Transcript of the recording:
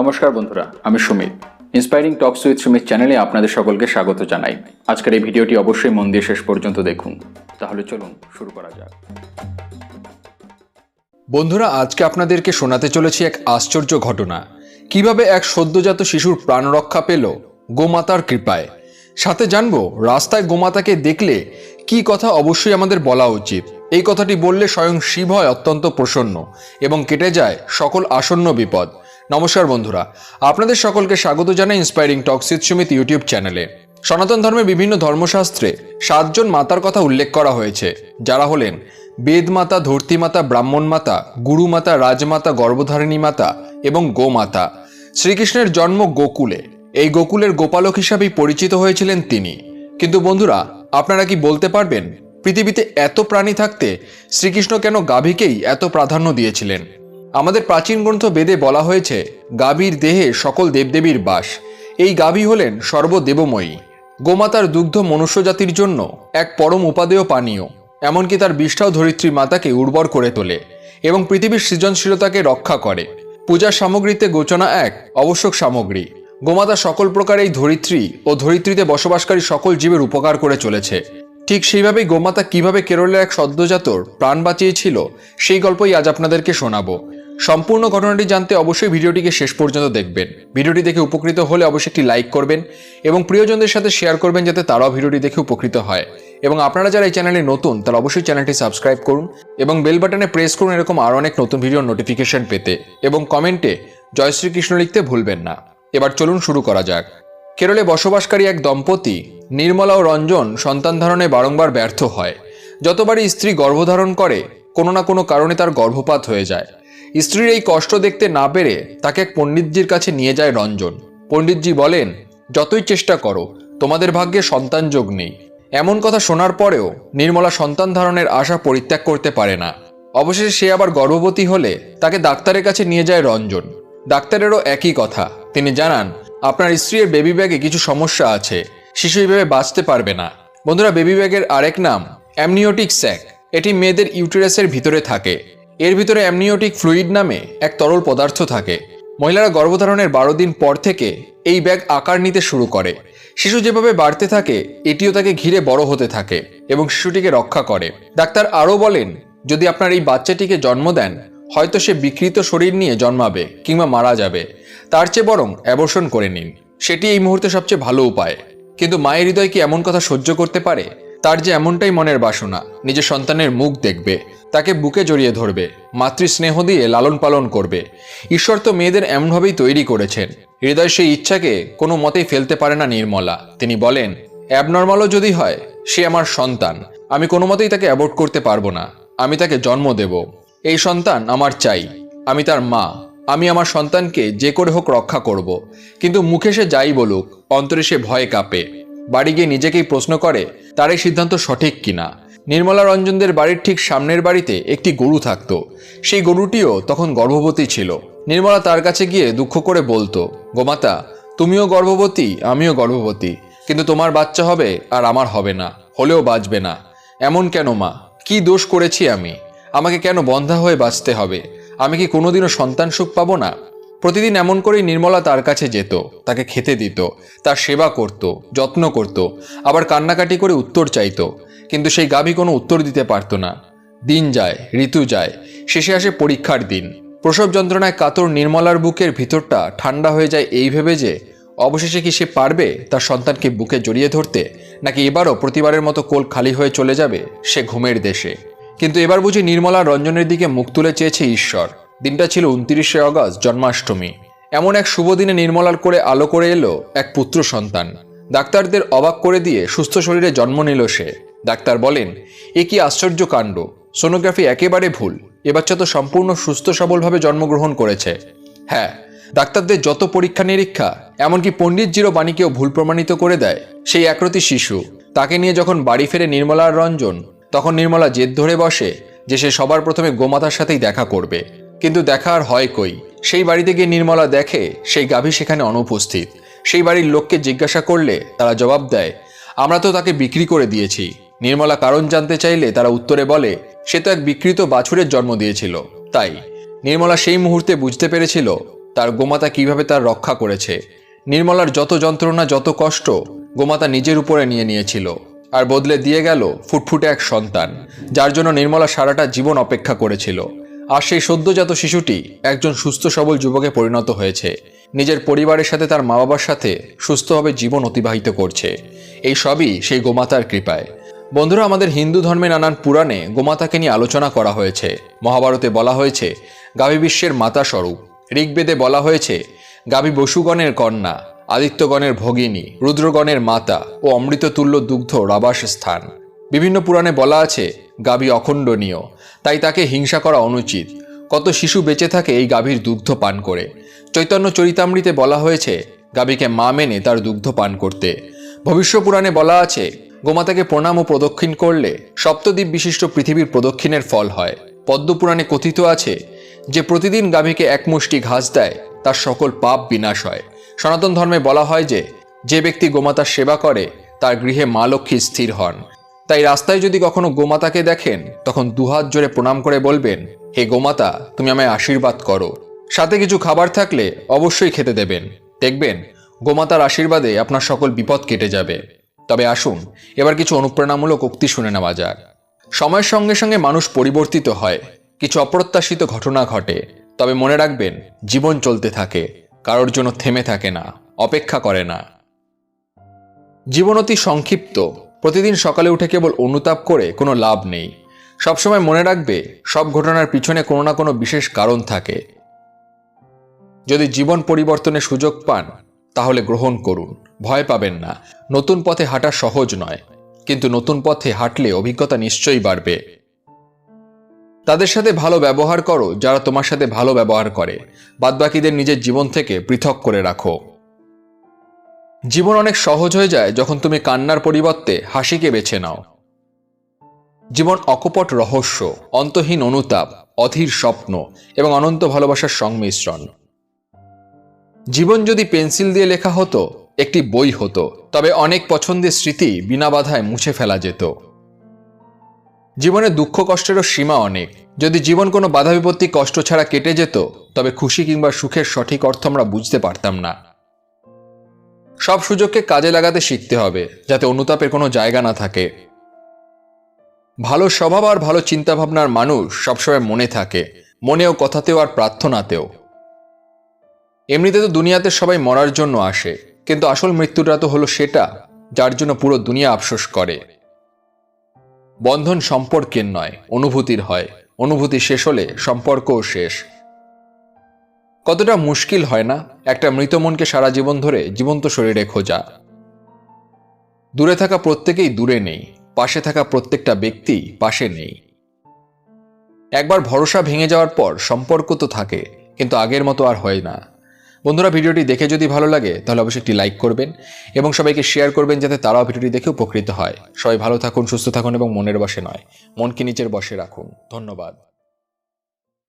নমস্কার বন্ধুরা, আমি Sumit. Inspiring talks with Sumit চ্যানেলে আপনাদের সকলকে স্বাগত জানাই। আজকের এই ভিডিওটি অবশ্যই মন দিয়ে শেষ পর্যন্ত দেখুন। তাহলে চলুন শুরু করা যাক। বন্ধুরা, আজকে আপনাদেরকে শোনাতে চলেছি এক আশ্চর্য ঘটনা। কীভাবে এক সদ্যজাত শিশুর প্রাণ রক্ষা পেল গোমাতার কৃপায়? সাথে জানব, রাস্তায় গোমাতাকে দেখলে কি কথা অবশ্যই আমাদের বলা উচিত। এই কথাটি বললে স্বয়ং শিব হয় অত্যন্ত প্রসন্ন এবং কেটে যায় সকল আসন্ন বিপদ। নমস্কার বন্ধুরা, আপনাদের সকলকে স্বাগত জানাই ইন্সপায়ারিং টক্সিত সুমিত ইউটিউব চ্যানেলে সনাতন ধর্মের বিভিন্ন ধর্মশাস্ত্রে সাতজন মাতার কথা উল্লেখ করা হয়েছে, যারা হলেন বেদ মাতা, ধরতী মাতা, ব্রাহ্মণ মাতা, গুরু মাতা রাজমাতা গর্ভধারিণী মাতা এবং গোমাতা শ্রীকৃষ্ণের জন্ম গোকুলে, এই গোকুলের গোপালক হিসাবেই পরিচিত হয়েছিলেন তিনি। কিন্তু বন্ধুরা, আপনারা কি বলতে পারবেন, পৃথিবীতে এত প্রাণী থাকতে শ্রীকৃষ্ণ কেন গাভীকেই এত প্রাধান্য দিয়েছিলেন? আমাদের প্রাচীন গ্রন্থ বেদে বলা হয়েছে, গাভীর দেহে সকল দেবদেবীর বাস। এই গাভী হলেন সর্বদেবময়ী। গোমাতার দুগ্ধ মনুষ্য জাতির জন্য এক পরম উপাদেয় পানীয়, এমনকি তার বিষ্ঠাও ধরিত্রী মাতাকে উর্বর করে তোলে এবং পৃথিবীর সৃজনশীলতাকে রক্ষা করে। পূজার সামগ্রীতে গোচনা এক আবশ্যক সামগ্রী। গোমাতা সকল প্রকার এই ধরিত্রী ও ধরিত্রীতে বসবাসকারী সকল জীবের উপকার করে চলেছে। ঠিক সেইভাবেই গোমাতা কীভাবে কেরলের এক সদ্যজাতর প্রাণ বাঁচিয়েছিল, সেই গল্পই আজ আপনাদেরকে শোনাবো। সম্পূর্ণ ঘটনাটি জানতে অবশ্যই ভিডিওটিকে শেষ পর্যন্ত দেখবেন। ভিডিওটি দেখে উপকৃত হলে অবশ্যই একটি লাইক করবেন এবং প্রিয়জনদের সাথে শেয়ার করবেন যাতে তারাও ভিডিওটি দেখে উপকৃত হয়। এবং আপনারা যারা এই চ্যানেলে নতুন, তারা অবশ্যই চ্যানেলটি সাবস্ক্রাইব করুন এবং বেল বাটনে প্রেস করুন এরকম আরও অনেক নতুন ভিডিওর নোটিফিকেশন পেতে এবং কমেন্টে জয় শ্রীকৃষ্ণ লিখতে ভুলবেন না। এবার চলুন শুরু করা যাক। কেরলে বসবাসকারী এক দম্পতি, নির্মলা ও রঞ্জন সন্তান ধারণে বারংবার ব্যর্থ হয়। যতবারই স্ত্রী গর্ভধারণ করে, কোনো না কোনো কারণে তার গর্ভপাত হয়ে যায়। স্ত্রীর এই কষ্ট দেখতে না পেরে তাকে এক পণ্ডিতজির কাছে নিয়ে যায় রঞ্জন। পণ্ডিতজি বলেন, যতই চেষ্টা করো, তোমাদের ভাগ্যে সন্তান যোগ নেই। এমন কথা শোনার পরেও নির্মলা সন্তান ধারণের আশা পরিত্যাগ করতে পারে না। অবশেষে সে আবার গর্ভবতী হলে তাকে ডাক্তারের কাছে নিয়ে যায় রঞ্জন। ডাক্তারেরও একই কথা। তিনি জানান, আপনার স্ত্রীর বেবি ব্যাগে কিছু সমস্যা আছে। শিশু এইভাবে বাঁচতে পারবে না। বন্ধুরা বেবি ব্যাগের আরেক নাম অ্যামনিওটিক স্যাক এটি মেয়েদের ইউটেরাসের ভিতরে থাকে। এর ভিতরে অ্যামনিওটিক ফ্লুইড নামে এক তরল পদার্থ থাকে। মহিলারা গর্ভধারণের বারো দিন পর থেকে এই ব্যাগ আকার নিতে শুরু করে। শিশু যেভাবে বাড়তে থাকে, এটিও তাকে ঘিরে বড় হতে থাকে এবং শিশুটিকে রক্ষা করে। ডাক্তার আরও বলেন, যদি আপনার এই বাচ্চাটিকে জন্ম দেন, হয়তো সে বিকৃত শরীর নিয়ে জন্মাবে কিংবা মারা যাবে। তার চেয়ে বরং অ্যাবর্ষণ করে নিন। সেটি এই মুহূর্তে সবচেয়ে ভালো উপায়। কিন্তু মায়ের হৃদয় কি এমন কথা সহ্য করতে পারে? তার যে এমনটাই মনের বাসনা, নিজের সন্তানের মুখ দেখবে, তাকে বুকে জড়িয়ে ধরবে, মাতৃস্নেহ দিয়ে লালন পালন করবে। ঈশ্বর তো মেয়েদের এমনভাবেই তৈরি করেছেন। হৃদয় সেই ইচ্ছাকে কোনো মতেই ফেলতে পারে না নির্মলা। তিনি বলেন, অ্যাবনর্মালও যদি হয়, সে আমার সন্তান। আমি কোনো মতেই তাকে অ্যাবোর্ট করতে পারব না। আমি তাকে জন্ম দেব। এই সন্তান আমার চাই। আমি তার মা। আমি আমার সন্তানকে যে করে হোক রক্ষা করব। কিন্তু মুখে সে যাই বলুক, অন্তরে সে ভয়ে কাঁপে। বাড়ি গিয়ে নিজেকেই প্রশ্ন করে তার এই সিদ্ধান্ত সঠিক কিনা? নির্মলা রঞ্জনদের বাড়ির ঠিক সামনের বাড়িতে একটি গরু থাকতো। সেই গরুটিও তখন গর্ভবতী ছিল। নির্মলা তার কাছে গিয়ে দুঃখ করে বলতো গোমাতা তুমিও গর্ভবতী, আমিও গর্ভবতী। কিন্তু তোমার বাচ্চা হবে আর আমার হবে না, হলেও বাঁচবে না। এমন কেন মা? কি দোষ করেছি আমি? আমাকে কেন বন্ধা হয়ে বাঁচতে হবে? আমি কি কোনোদিনও সন্তান সুখ পাবো না? প্রতিদিন এমন করেই নির্মলা তার কাছে যেত, তাকে খেতে দিত, তার সেবা করত, যত্ন করত, আবার কান্নাকাটি করে উত্তর চাইত, কিন্তু সেই গাভী কোনো উত্তর দিতে পারতো না। দিন যায়, ঋতু যায়, শেষে আসে পরীক্ষার দিন। প্রসব যন্ত্রণায় কাতর নির্মলার বুকের ভিতরটা ঠান্ডা হয়ে যায় এই ভেবে যে, অবশেষে কি সে পারবে তার সন্তানকে বুকে জড়িয়ে ধরতে, নাকি এবারও প্রতিবারের মতো কোল খালি হয়ে চলে যাবে সে ঘুমের দেশে। কিন্তু এবার বুঝি নির্মলা রঞ্জনের দিকে মুখ তুলে চেয়েছে ঈশ্বর। দিনটা ছিল উনত্রিশে অগস্ট, জন্মাষ্টমী। এমন এক শুভ দিনে নির্মলার করে আলো করে এলো এক পুত্র সন্তান। ডাক্তারদের অবাক করে দিয়ে সুস্থ শরীরে জন্ম নিল সে। ডাক্তার বলেন, এ কি আশ্চর্য কাণ্ড। সোনোগ্রাফি একেবারে ভুল। এ বাচ্চা তো সম্পূর্ণ সুস্থ সবলভাবে জন্মগ্রহণ করেছে। হ্যাঁ ডাক্তারদের যত পরীক্ষা নিরীক্ষা, এমনকি পণ্ডিতজিরও বাণীকেও ভুল প্রমাণিত করে দেয় সেই একরতি শিশু। তাকে নিয়ে যখন বাড়ি ফেরে নির্মলার রঞ্জন, তখন নির্মলা জেদ ধরে বসে যে সে সবার প্রথমে গোমাতার সাথেই দেখা করবে। কিন্তু দেখা আর হয় কই? সেই বাড়িতে গিয়ে নির্মলা দেখে, সেই গাভী সেখানে অনুপস্থিত। সেই বাড়ির লোককে জিজ্ঞাসা করলে তারা জবাব দেয়, আমরা তো তাকে বিক্রি করে দিয়েছি। নির্মলা কারণ জানতে চাইলে তারা উত্তরে বলে, সে তো এক বিকৃত বাছুরের জন্ম দিয়েছিল। তাই নির্মলা সেই মুহূর্তে বুঝতে পেরেছিল তার গোমাতা কীভাবে তার রক্ষা করেছে। নির্মলার যত যন্ত্রণা, যত কষ্ট গোমাতা নিজের উপরে নিয়ে নিয়েছিল আর বদলে দিয়ে গেল ফুটফুটে এক সন্তান, যার জন্য নির্মলা সারাটা জীবন অপেক্ষা করেছিল। আর সেই সদ্যজাত শিশুটি একজন সুস্থ সবল যুবকে পরিণত হয়েছে। নিজের পরিবারের সাথে তার মা বাবার সাথে সুস্থভাবে জীবন অতিবাহিত করছে। এই সবই সেই গোমাতার কৃপায়। বন্ধুরা, আমাদের হিন্দু ধর্মে নানান পুরাণে গোমাতাকে নিয়ে আলোচনা করা হয়েছে। মহাভারতে বলা হয়েছে, গাভী বিশ্বের মাতা স্বরূপ। ঋগ্বেদে বলা হয়েছে, গাভী বসুগণের কন্যা, আদিত্যগণের ভগিনী, রুদ্রগণের মাতা ও অমৃততুল্য দুগ্ধ রাবাস স্থান। বিভিন্ন পুরাণে বলা আছে, গাভী অখণ্ডনীয়। তাই তাকে হিংসা করা অনুচিত। কত শিশু বেঁচে থাকে এই গাভীর দুগ্ধ পান করে। চৈতন্য চরিতামৃতে বলা হয়েছে, গাভীকে মা মেনে তার দুগ্ধ পান করতে। ভবিষ্য পুরাণে বলা আছে, গোমাতাকে প্রণাম ও প্রদক্ষিণ করলে সপ্তদ্বীপ বিশিষ্ট পৃথিবীর প্রদক্ষিণের ফল হয়। পদ্মপুরাণে কথিত আছে, যে প্রতিদিন গাভীকে এক মুষ্টি ঘাস দেয়, তার সকল পাপ বিনাশ হয়। সনাতন ধর্মে বলা হয় যে যে ব্যক্তি গোমাতার সেবা করে, তার গৃহে মা লক্ষ্মী স্থির হন। তাই রাস্তায় যদি কখনো গোমাতাকে দেখেন, তখন দুহাত জোরে প্রণাম করে বলবেন, হে গোমাতা, তুমি আমায় আশীর্বাদ করো। সাথে কিছু খাবার থাকলে অবশ্যই খেতে দেবেন। দেখবেন, গোমাতার আশীর্বাদে আপনার সকল বিপদ কেটে যাবে। তবে আসুন, এবার কিছু অনুপ্রেরণামূলক উক্তি শুনে নেওয়া যাক। সময়ের সঙ্গে সঙ্গে মানুষ পরিবর্তিত হয়। কিছু অপ্রত্যাশিত ঘটনা ঘটে। তবে মনে রাখবেন, জীবন চলতে থাকে। কারোর জন্য থেমে থাকে না, অপেক্ষা করে না। জীবন অতি সংক্ষিপ্ত। প্রতিদিন সকালে উঠে কেবল অনুতাপ করে কোনো লাভ নেই। সবসময় মনে রাখবে, সব ঘটনার পিছনে কোনো না কোনো বিশেষ কারণ থাকে। যদি জীবন পরিবর্তনের সুযোগ পান, তাহলে গ্রহণ করুন। ভয় পাবেন না। নতুন পথে হাঁটা সহজ নয়। কিন্তু নতুন পথে হাঁটলে অভিজ্ঞতা নিশ্চয়ই বাড়বে। তাদের সাথে ভালো ব্যবহার করো, যারা তোমার সাথে ভালো ব্যবহার করে। বাদবাকিদের নিজের জীবন থেকে পৃথক করে রাখো। জীবন অনেক সহজ হয়ে যায় যখন তুমি কান্নার পরিবর্তে হাসিকে বেছে নাও। জীবন অকপট রহস্য, অন্তহীন অনুতাপ, অধীর স্বপ্ন এবং অনন্ত ভালোবাসার সংমিশ্রণ। জীবন যদি পেন্সিল দিয়ে লেখা হতো, একটি বই হতো, তবে অনেক পছন্দের স্মৃতি বিনা বাধায় মুছে ফেলা যেত। জীবনে দুঃখ কষ্টেরও সীমা অনেক। যদি জীবন কোনো বাধা বিপত্তি কষ্ট ছাড়া কেটে যেত, তবে খুশি কিংবা সুখের সঠিক অর্থ আমরা বুঝতে পারতাম না। সব সুযোগকে কাজে লাগাতে শিখতে হবে, যাতে অনুতাপের কোনো জায়গা না থাকে। ভালো স্বভাব আর ভালো চিন্তাভাবনার মানুষ সবসময় মনে থাকে, মনেও কথাতেও আর প্রার্থনাতেও। এমনিতে তো দুনিয়াতে সবাই মরার জন্য আসে, কিন্তু আসল মৃত্যুটা তো হলো সেটা, যার জন্য পুরো দুনিয়া আফসোস করে। বন্ধন সম্পর্কের নয়, অনুভূতির হয়। অনুভূতি শেষ হলে সম্পর্কও শেষ। কতটা মুশকিল হয় না? একটা মৃত মনকে সারা জীবন ধরে জীবন্ত শরীরে খোঁজা। দূরে থাকা প্রত্যেকেই দূরে নেই, পাশে থাকা প্রত্যেকটা ব্যক্তি পাশে নেই। একবার ভরসা ভেঙে যাওয়ার পর সম্পর্ক তো থাকে, কিন্তু আগের মতো আর হয় না। বন্ধুরা, ভিডিওটি দেখে যদি ভালো লাগে, তাহলে অবশ্যই একটি লাইক করবেন এবং সবাইকে শেয়ার করবেন যাতে তারাও ভিডিওটি দেখে উপকৃত হয়। সবাই ভালো থাকুন, সুস্থ থাকুন এবং মনের বসে নয়, মনকে নিজের বসে রাখুন। ধন্যবাদ।